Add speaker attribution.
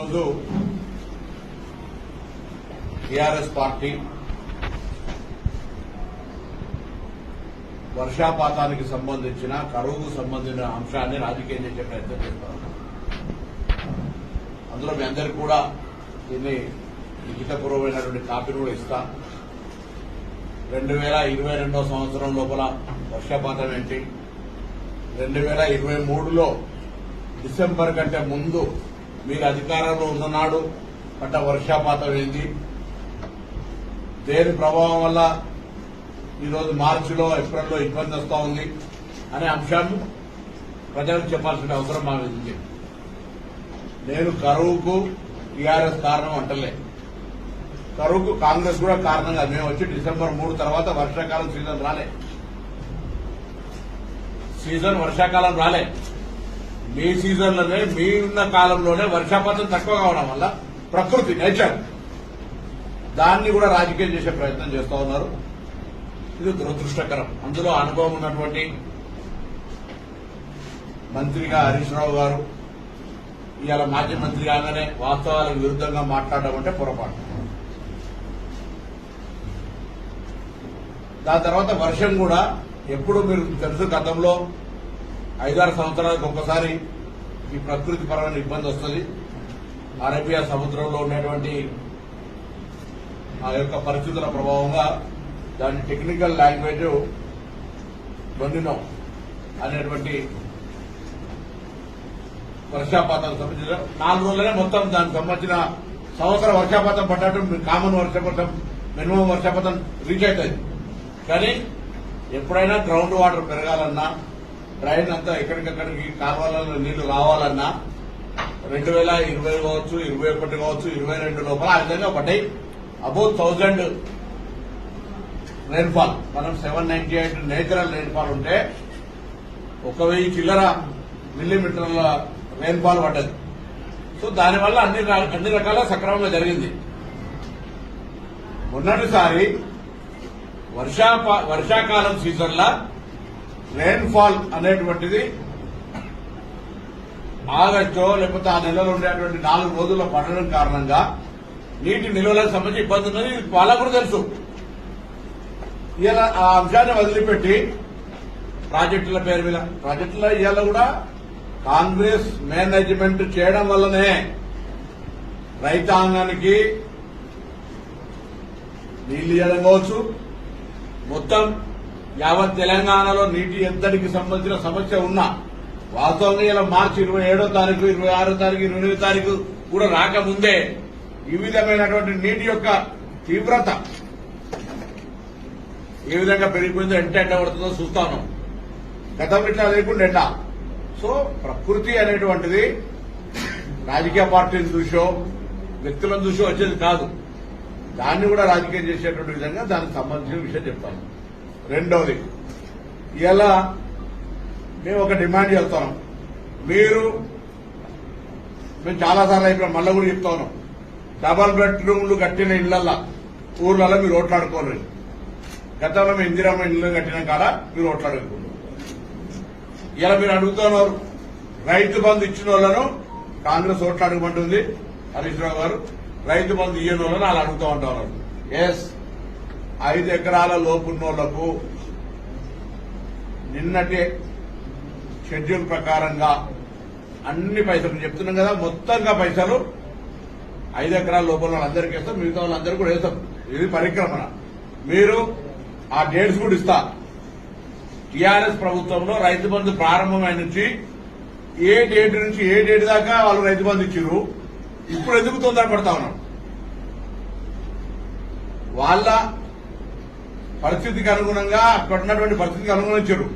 Speaker 1: ఈరోజు TRS party వర్షాపాతానికి సంబంధించిన కరువుకు సంబంధించిన అంశాన్ని రాజకీయం చేసే ప్రయత్నం చేస్తా. అందులో మీ అందరికీ కూడా దీన్ని లిఖితపూర్వమైనటువంటి కాపీని కూడా ఇస్తా. రెండు వేల ఇరవై రెండో సంవత్సరం లోపల వర్షపాతం ఏంటి? రెండు వేల ఇరవై మూడులో డిసెంబర్ కంటే ముందు మీరు అధికారంలో ఉన్ననాడు పట్ట వర్షాపాతం ఏంది దేని ప్రభావం వల్ల ఈరోజు మార్చిలో ఏప్రిల్లో ఇబ్బంది వస్తూ ఉంది అనే అంశాన్ని ప్రజలకు చెప్పాల్సిన అవసరం మా నేను కరువుకు టీఆర్ఎస్ కారణం అంటలే. కరువుకు కాంగ్రెస్ కూడా కారణంగా మేము వచ్చి డిసెంబర్ మూడు తర్వాత వర్షాకాలం సీజన్ రాలే. సీజన్ వర్షాకాలం రాలే. మీ సీజన్లోనే మీ ఉన్న కాలంలోనే వర్షాపాతం తక్కువ కావడం వల్ల ప్రకృతి నేచర్ దాన్ని కూడా రాజకీయం చేసే ప్రయత్నం చేస్తూ ఉన్నారు. ఇది దురదృష్టకరం. అందులో అనుభవం ఉన్నటువంటి మంత్రిగా హరీష్ రావు గారు ఇవాళ మాజీ మంత్రి కాగానే వాస్తవాలకు విరుద్ధంగా మాట్లాడడం అంటే పొరపాటు. దాని తర్వాత వర్షం కూడా ఎప్పుడు మీరు తెలుసు గతంలో ఐదారు సంవత్సరాలకు ఒక్కసారి ఈ ప్రకృతి పరమైన ఇబ్బంది వస్తుంది. అరేబియా సముద్రంలో ఉన్నటువంటి ఆ యొక్క పరిస్థితుల ప్రభావంగా దాని టెక్నికల్ లాంగ్వేజ్ డొమినో అనేటువంటి వర్షాపాతం సంబంధించిన నాలుగు రోజులనే మొత్తం దానికి సంబంధించిన సంవత్సరం వర్షాపాతం పడ్డట్టు కామన్ వర్షపాతం మినిమం వర్షపాతం రీచ్ అవుతుంది కానీ ఎప్పుడైనా గ్రౌండ్ వాటర్ పెరగాలన్నా డ్రైన్ అంతా ఎక్కడికక్కడికి కాలువలలో నీళ్ళు రావాలన్నా రెండు వేల ఇరవై కావచ్చు ఇరవై ఒకటి కావచ్చు ఇరవై రెండు లోపల ఆ విధంగా పడ్డాయి అబౌవ్ థౌజండ్ రెయిన్ఫాల్ మనం seven ninety eight natural rainfall ఉంటే ఒక వెయ్యి చిల్లర మిల్లీమీటర్ల రెయిన్ఫాల్ పడ్డది. సో దానివల్ల అన్ని అన్ని రకాల సక్రమంగా జరిగింది. మొన్నటిసారి వర్షా వర్షాకాలం సీజన్లో రెయిన్ఫాల్ అనేటువంటిది ఆగస్టు లేకపోతే ఆ నెలలో ఉండేటువంటి నాలుగు రోజుల్లో పడడం కారణంగా నీటి నిల్వలకు సంబంధించి ఇబ్బంది ఉన్నది. వాళ్ళకు కూడా తెలుసు. ఇలా ఆ అంశాన్ని వదిలిపెట్టి ప్రాజెక్టుల పేరు మీద ప్రాజెక్టుల ఇవాళ కూడా కాంగ్రెస్ మేనేజ్మెంట్ చేయడం వల్లనే రైతాంగానికి నీళ్ళు ఇవ్వడం కావచ్చు. మొత్తం యావత్ తెలంగాణలో నీటి ఎద్దడికి సంబంధించిన సమస్య ఉన్నా వాస్తవంగా ఇలా మార్చి ఇరవై ఏడో తారీఖు ఇరవై ఆరో తారీఖు ఇరవై ఎనిమిదో తారీఖు కూడా రాకముందే ఈ విధమైనటువంటి నీటి యొక్క తీవ్రత ఏ విధంగా పెరిగిపోయిందో ఎంత ఎండ పడుతుందో చూస్తాను గతంలో ఇట్లా లేకుండా ఎండ. సో ప్రకృతి అనేటువంటిది రాజకీయ పార్టీని చూసో వ్యక్తులను చూసో వచ్చేది కాదు. దాన్ని కూడా రాజకీయం చేసేటువంటి విధంగా దానికి సంబంధించిన విషయం చెప్తాను రెండవది ఇలా మేము ఒక డిమాండ్ చేస్తాం మీరు మేము చాలాసార్లు అయిపోయాం మళ్ళీ కూడా చెప్తా ఉన్నాం. డబల్ బెడ్రూమ్లు కట్టిన ఇళ్ళల్లో ఊర్లలో మీరు ఓట్లాడుకోరు గతంలో మేము ఇందిరమ్మ ఇల్లు కట్టిన కాడ మీరు ఓట్లాడుకోరు ఇలా మీరు అడుగుతున్నారు రైతు బంధు ఇచ్చిన వాళ్ళను కాంగ్రెస్ ఓట్లు హరీష్ రావు గారు. రైతు బంధు ఇయ్యని వాళ్ళని అలా అడుగుతూ ఉంటారు. ఎస్ ఐదు ఎకరాల లోపున్నోళ్ళకు నిన్నటి షెడ్యూల్ ప్రకారంగా అన్ని పైసలు చెప్తున్నాం కదా మొత్తంగా పైసలు ఐదు ఎకరాల లోపల వాళ్ళందరికీ ఇస్తాం మిగతా వాళ్ళందరూ కూడా వేస్తాం. ఇది పరిక్రమణ. మీరు ఆ డేట్స్ కూడా ఇస్తా. టీఆర్ఎస్ ప్రభుత్వంలో రైతు బంధు ప్రారంభమైన నుంచి ఏ డేట్ నుంచి ఏ డేట్ దాకా వాళ్ళు రైతు బంధు ఇచ్చారు ఇప్పుడు ఎందుకు తొందరపడతా ఉన్నాం? వాళ్ళ పరిస్థితికి అనుగుణంగా అక్కడ ఉన్నటువంటి పరిస్థితికి అనుగుణించరు.